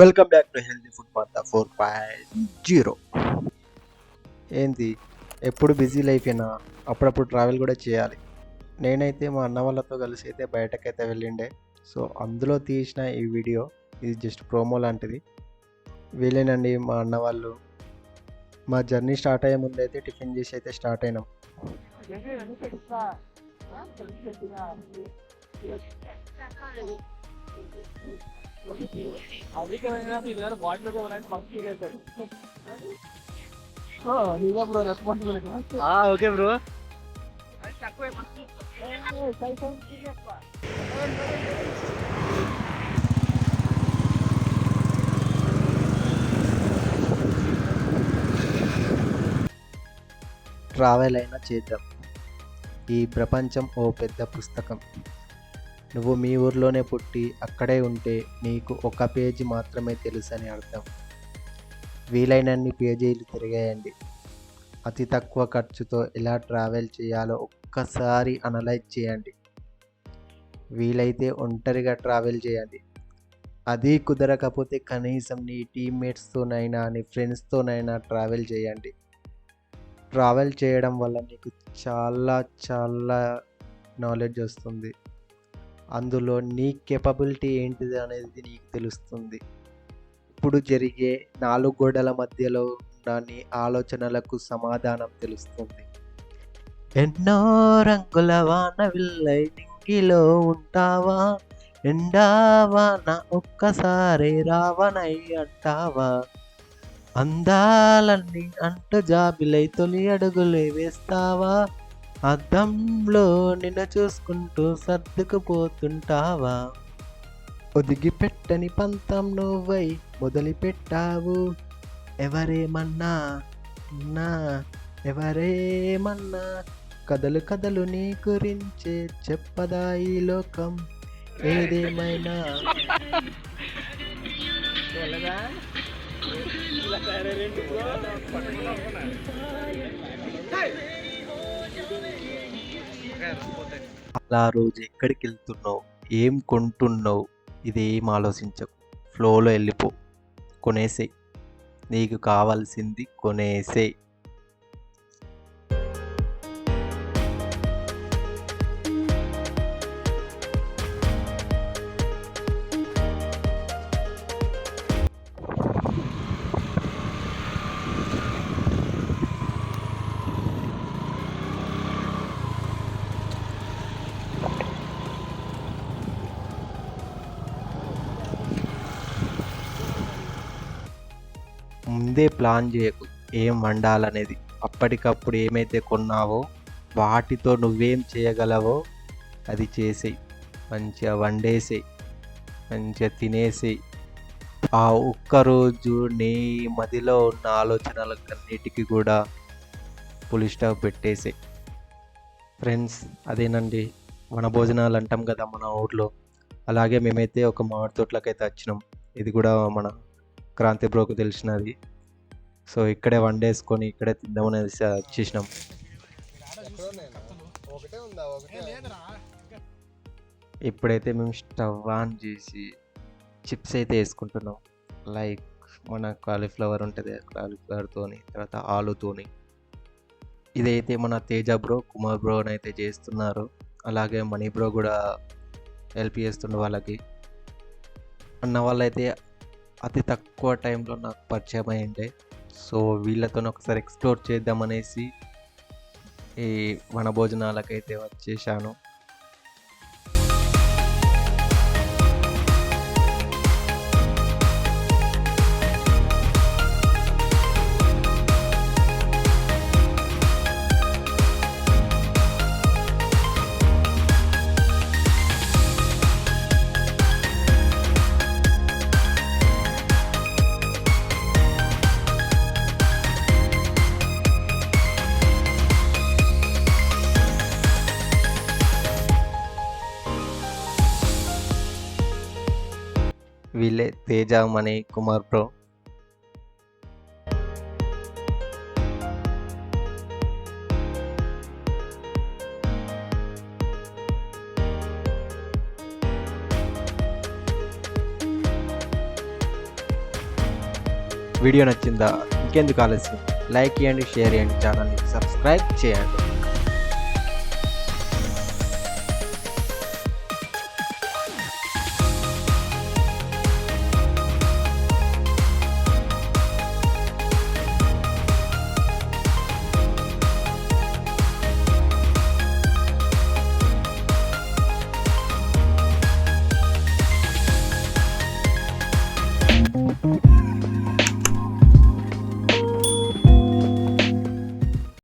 Welcome back to healthy food పాత four point zero ఏంది? ఎప్పుడు బిజీ లైఫేనా? అప్పుడప్పుడు ట్రావెల్ కూడా చేయాలి. నేనైతే మా అన్న వాళ్ళతో కలిసి అయితే బయటకైతే వెళ్ళిండే. సో అందులో తీసిన ఈ వీడియో ఇది జస్ట్ ప్రోమో లాంటిది. వీళ్ళేనండి మా అన్న వాళ్ళు. మా జర్నీ స్టార్ట్ అయ్యే ముందు అయితే టిఫిన్ చేసి అయితే స్టార్ట్ అయినాం. Okay bro. ట్రావెల్ అయినా చేద్దాం. ఈ ప్రపంచం ఓ పెద్ద పుస్తకం. నువ్వు మీ ఊర్లోనే పుట్టి అక్కడే ఉంటే నీకు ఒక పేజీ మాత్రమే తెలుసని అర్థం. వీలైనన్ని పేజీలు తిరిగేయండి. అతి తక్కువ ఖర్చుతో ఎలా ట్రావెల్ చేయాలో ఒక్కసారి అనలైజ్ చేయండి. వీలైతే ఒంటరిగా ట్రావెల్ చేయండి. అది కుదరకపోతే కనీసం నీ టీమ్మేట్స్తోనైనా నీ ఫ్రెండ్స్తోనైనా ట్రావెల్ చేయండి. ట్రావెల్ చేయడం వల్ల నీకు చాలా చాలా నాలెడ్జ్ వస్తుంది. అందులో నీ కేపబిలిటీ ఏంటిది అనేది నీకు తెలుస్తుంది. ఇప్పుడు జరిగే నాలుగు గోడల మధ్యలో ఉన్న నీ ఆలోచనలకు సమాధానం తెలుస్తుంది. ఎన్నో రంగుల వాన విల్లై నింగిలో ఉంటావా? ఎండావాన ఒక్కసారి రావనై అంటావా? అందాలన్నీ అంటు జాబిలై తొలి అడుగులే వేస్తావా? అద్దంలో నిన్ను చూసుకుంటూ సర్దుకుపోతుంటావా? ఒదిగి పెట్టని పంతం నువ్వై మొదలు పెట్టావు ఎవరేమన్నా? నా ఎవరేమన్నా? కథలు కథలు నీ గురించే చెప్పదా ఈ లోకం? ఏదేమైనా? అలా రోజు ఎక్కడికి వెళ్తున్నావు? ఏం కొంటున్నావు? ఇదేం ఆలోచించకు. ఫ్లోలో వెళ్ళిపో. కొనేసే నీకు కావాల్సింది కొనేసే ముందే ప్లాన్ చేయకు. ఏం వండాలనేది. అప్పటికప్పుడు ఏమైతే కొన్నావో వాటితో నువ్వేం చేయగలవో అది చేసేయి. మంచిగా వండేసేయి. మంచిగా తినేసేయి. ఆ ఒక్కరోజు నీ మదిలో ఉన్న ఆలోచనలకన్నిటికీ కూడా పులి స్టవ్ పెట్టేసేయి. ఫ్రెండ్స్ అదేనండి. మన భోజనాలు అంటాం కదా మన ఊర్లో. అలాగే మేమైతే ఒక మామిడి తోటలకైతే వచ్చినాం. ఇది కూడా మన క్రాంతి బ్రోకు తెలిసినది. సో ఇక్కడే వన్ డేసుకొని ఇక్కడే తిందామని వచ్చేసినాం. ఇప్పుడైతే మేము స్టవ్ ఆన్ చేసి చిప్స్ అయితే వేసుకుంటున్నాం. లైక్ మన కాలీఫ్లవర్ ఉంటుంది కాలీఫ్లవర్తోని తర్వాత ఆలుతోని. ఇదైతే మన తేజ బ్రో కుమార్ బ్రో అని అయితే చేస్తున్నారు. అలాగే మణి బ్రో కూడా హెల్ప్ చేస్తుండే వాళ్ళకి. అన్న వాళ్ళైతే అతి తక్కువ టైంలో నాకు పరిచయం అయ్యిండే. సో వీళ్ళతో ఒకసారి ఎక్స్ప్లోర్ చేద్దామనేసి ఈ వనభోజనాలకైతే వచ్చేసాను వీళ్ళే తేజ మణి కుమార్ ప్రో వీడియో నచ్చిందా? ఇంకెందుకు ఆలస్యం? లైక్ చేయండి షేర్ చేయండి ఛానల్ని సబ్స్క్రైబ్ చేయండి.